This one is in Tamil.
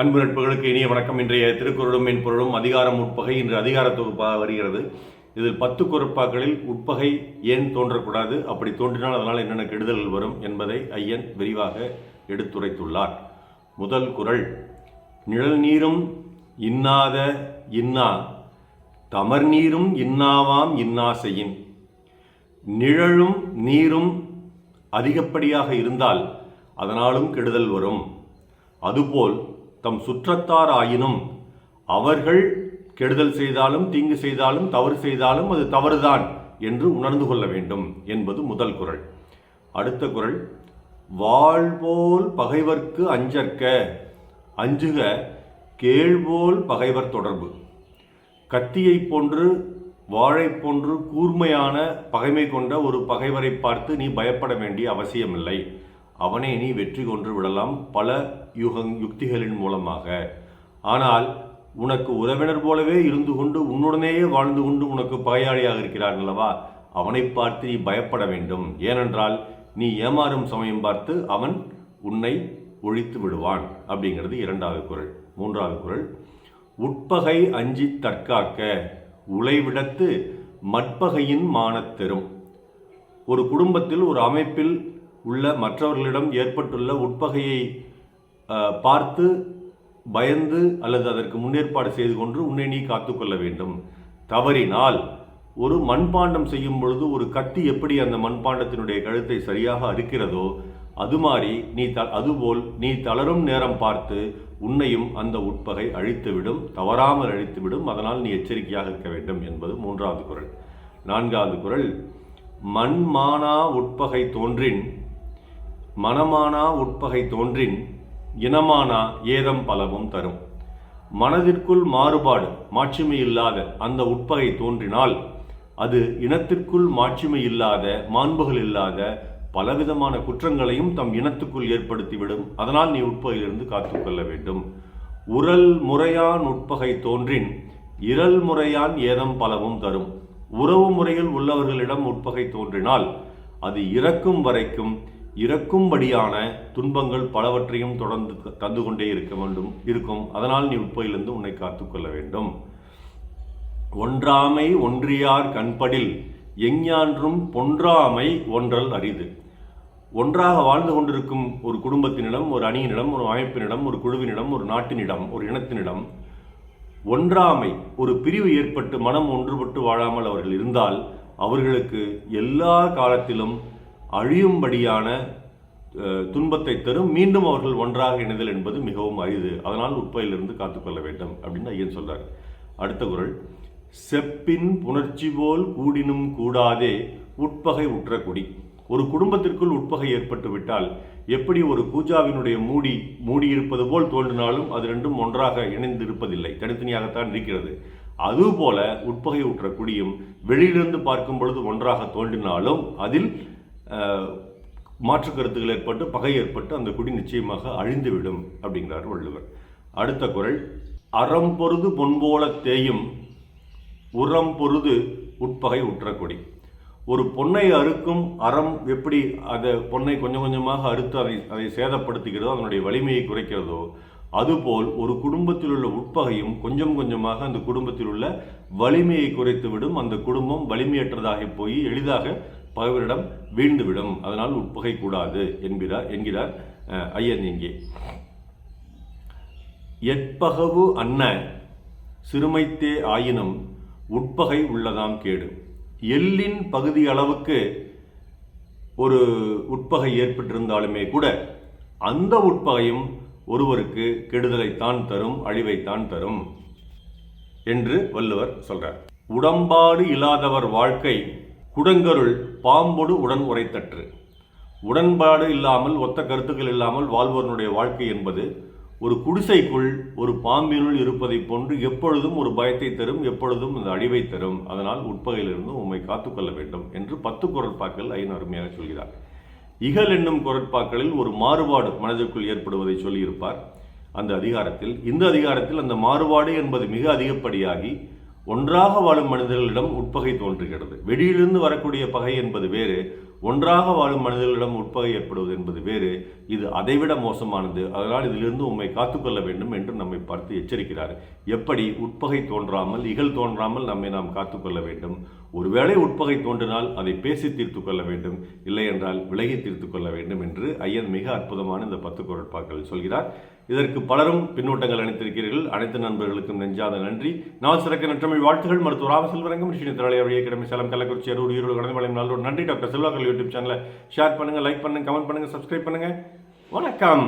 அன்பு நட்புகளுக்கு இனிய வணக்கம். இன்றைய திருக்குறளும் மென்பொருளும் அதிகாரம் உட்பகை இன்று அதிகார தொகுப்பாக வருகிறது. இதில் பத்து குரட்பாக்களில் உட்பகை ஏன் தோன்றக்கூடாது? அப்படி தோன்றினால் அதனால் என்னென்ன கெடுதல்கள் வரும் என்பதை ஐயன் விரிவாக எடுத்துரைத்துள்ளார் முதல் குறள் நிழல் நீரும் இன்னாத இன்னா தமர் நீரும் இன்னாவாம் இன்னா செய்யின் நிழலும் நீரும் அதிகப்படியாக இருந்தால் அதனாலும் கெடுதல் வரும். அதுபோல் தம் சுற்றத்தார் ஆயினும் அவர்கள் கெடுதல் செய்தாலும் தீங்கு செய்தாலும் தவறு செய்தாலும் அது தவறுதான் என்று உணர்ந்து கொள்ள வேண்டும் என்பது முதல் குரல். அடுத்த குரல் வாழ்போல் பகைவர்க்கு அஞ்சற்க அஞ்சுக கேள்போல் பகைவர் தொடர்பு. கத்தியைப் போன்று வாழை போன்று கூர்மையான பகைமை கொண்ட ஒரு பகைவரை பார்த்து நீ பயப்பட வேண்டிய அவசியமில்லை. அவனை நீ வெற்றி கொன்று விடலாம் பல யுகங் யுக்திகளின் மூலமாக. ஆனால் உனக்கு உறவினர் போலவே இருந்து கொண்டு உன்னுடனேயே வாழ்ந்து கொண்டு உனக்கு பகையாளியாக இருக்கிறான் அல்லவா? அவனை பார்த்து நீ பயப்பட வேண்டும். ஏனென்றால் நீ ஏமாறும் சமயம் பார்த்து அவன் உன்னை ஒழித்து விடுவான். அப்படிங்கிறது இரண்டாவது குரல். மூன்றாவது குறள் உட்பகை அஞ்சி தற்காக்க உழைவிடத்து மட்பகையின் மானத்தெரும் ஒரு குடும்பத்தில் ஒரு அமைப்பில் உள்ள மற்றவர்களிடம் ஏற்பட்டுள்ள உட்பகையை பார்த்து பயந்து அல்லது அதற்கு முன்னேற்பாடு செய்து கொண்டு உன்னை நீ காத்துக்கொள்ள வேண்டும். தவறினால் ஒரு மண்பாண்டம் செய்யும் பொழுது ஒரு கத்தி எப்படி அந்த மண்பாண்டத்தினுடைய கழுத்தை சரியாக அறுக்கிறதோ அது மாதிரி நீ த அதுபோல் நீ தளரும் நேரம் பார்த்து உன்னையும் அந்த உட்பகை அழித்துவிடும் தவறாமல் அழித்துவிடும். அதனால் நீ எச்சரிக்கையாக இருக்க வேண்டும் என்பது மூன்றாவது குறள் நான்காவது குறள் மண்மானா உட்பகை தோன்றின் மனமானா உட்பகை தோன்றின் இனமானா ஏதம் பலவும் தரும். மனதிற்குள் மாறுபாடு மாட்சிமை இல்லாத அந்த உட்பகை தோன்றினால் அது இனத்திற்குள் மாட்சிமை இல்லாத மாண்புகள் இல்லாத பலவிதமான குற்றங்களையும் தம் இனத்துக்குள் ஏற்படுத்திவிடும். அதனால் நீ உட்பகையிலிருந்து காத்துக்கொள்ள வேண்டும். உரல் முறையான் உட்பகை தோன்றின் இரல் முறையான் ஏதம் பலவும் தரும். உறவு முறையில் உள்ளவர்களிடம் உட்பகை தோன்றினால் அது இறக்கும் வரைக்கும் இறக்கும்படியான துன்பங்கள் பலவற்றையும் தொடர்ந்து தந்து கொண்டே இருக்க வேண்டும் இருக்கும். அதனால் நீ உட்பையிலிருந்து உன்னை காத்துக்கொள்ள வேண்டும். ஒன்றாமை ஒன்றியார் கண்படில் எஞ்ஞான்றும் பொன்றாமை ஒன்றல் அரிது. ஒன்றாக வாழ்ந்து கொண்டிருக்கும் ஒரு குடும்பத்தினிடம் ஒரு அணியினிடம் ஒரு அமைப்பினிடம் ஒரு குழுவினிடம் ஒரு நாட்டினிடம் ஒரு இனத்தினிடம் ஒன்றாமை ஒரு பிரிவு ஏற்பட்டு மனம் ஒன்றுபட்டு வாழாமல் அவர்கள் இருந்தால் அவர்களுக்கு எல்லா காலத்திலும் அழியும்படியான துன்பத்தை தரும். மீண்டும் அவர்கள் ஒன்றாக இணைதல் என்பது மிகவும் அரிது. அதனால் உட்பையிலிருந்து காத்துக்கொள்ள வேண்டும் அப்படின்னு ஐயன் சொல்றார். அடுத்த குரல். செப்பின் புணர்ச்சி போல் கூடினும் கூடாதே உட்பகை உற்ற குடி. ஒரு குடும்பத்திற்குள் உட்பகை ஏற்பட்டு விட்டால் எப்படி ஒரு பூஜாவினுடைய மூடி மூடியிருப்பது போல் தோன்றினாலும் அது ரெண்டும் ஒன்றாக இணைந்து இருப்பதில்லை தனித்தனியாகத்தான் இருக்கிறது. அதுபோல உட்பகை உற்ற குடியும் வெளியிலிருந்து பார்க்கும் பொழுது ஒன்றாக தோன்றினாலும் அதில் மாற்று கருத்துக்கள் ஏற்பட்டு பகை ஏற்பட்டு அந்த குடி நிச்சயமாக அழிந்துவிடும் அப்படிங்கிறார் வள்ளுவர். அடுத்த குறள் அறம் பொருது பொன்போல தேயும் உரம் பொருது உட்பகை உற்ற கொடி. ஒரு பொன்னை அறுக்கும் அறம் எப்படி அதை பொன்னை கொஞ்சம் கொஞ்சமாக அறுத்து அதை அதை சேதப்படுத்துகிறதோ அதனுடைய வலிமையை குறைக்கிறதோ அதுபோல் ஒரு குடும்பத்தில் உள்ள உட்பகையும் கொஞ்சம் கொஞ்சமாக அந்த குடும்பத்தில் உள்ள வலிமையை குறைத்துவிடும். அந்த குடும்பம் வலிமையற்றதாகி போய் எளிதாக பகைவரிடம் வீழ்ந்துவிடும். அதனால் உட்பகை கூடாது என்கிறார் என்கிறார் அஹ், ஐயன் இங்கே எட்பகவு அன்ன சிறுமைத்தே ஆயினும் உட்பகை உள்ளதாம் கேடு. எள்ளின் பகுதி அளவுக்கு ஒரு உட்பகை ஏற்பட்டிருந்தாலுமே கூட அந்த உட்பகையும் ஒருவருக்கு கெடுதலைத்தான் தரும் அழிவைத்தான் தரும் என்று வள்ளுவர் சொல்றார். உடம்பாடு இல்லாதவர் வாழ்க்கை குடங்கருள் பாம்பொடு உடன் உரைத்தற்று. உடன்பாடு இல்லாமல் ஒத்த கருத்துக்கள் இல்லாமல் வாழ்வோருடைய வாழ்க்கை என்பது ஒரு குடிசைக்குள் ஒரு பாம்பினுள் இருப்பதைப் போன்று எப்பொழுதும் ஒரு பயத்தை தரும் எப்பொழுதும் அந்த அழிவை தரும். அதனால் உட்பகையிலிருந்து உம்மை காத்துக்கொள்ள வேண்டும் என்று பத்து குரட்பாக்கள் ஐயன் அருமையாக சொல்கிறார். இகல் என்னும் குரட்பாக்களில் ஒரு மாறுபாடு மனதிற்குள் ஏற்படுவதை சொல்லியிருப்பார். அந்த அதிகாரத்தில் இந்த அதிகாரத்தில் அந்த மாறுபாடு என்பது மிக அதிகப்படியாகி ஒன்றாக வாழும் மனிதர்களிடம் உட்பகை தோன்றுகிறது. வெளியிலிருந்து வரக்கூடிய பகை என்பது வேறு ஒன்றாக வாழும் மனிதர்களிடம் உட்பகை ஏற்படுவது என்பது வேறு. இது அதைவிட மோசமானது. அதனால் இதிலிருந்து உம்மை காத்துக்கொள்ள வேண்டும் என்று நம்மை பார்த்து எச்சரிக்கிறார். எப்படி? உட்பகை தோன்றாமல் இகழ் தோன்றாமல் நம்மை நாம் காத்துக்கொள்ள வேண்டும். ஒருவேளை உட்பகை தோன்றினால் அதை பேசி தீர்த்து கொள்ள வேண்டும். இல்லை என்றால் விலகி தீர்த்து கொள்ள வேண்டும் என்று ஐயன் மிக அற்புதமான இந்த பத்து குரட்பாக்கள் சொல்கிறார். இதற்கு பலரும் பின்னூட்டங்கள் அளித்திருக்கிறீர்கள் அனைத்து நண்பர்களுக்கும் நெஞ்சாத நன்றி. நாள் சிறக்க நற்றமிழ் வாழ்த்துகள். மருத்துவ ராம செல்வரங்கம் ரிஷினி திரளைய கிடமை சேலம் கள்ளக்குறிச்சி அரூர் ஈரோடு கடந்த மலையம் நல்லூர். நன்றி டாக்டர் செல்வாக்கள் யூடியூப் சேனலை ஷேர் பண்ணுங்கள் லைக் பண்ணுங்கள் கமெண்ட் பண்ணுங்கள் சப்ஸ்கிரைப் பண்ணுங்கள் வணக்கம்.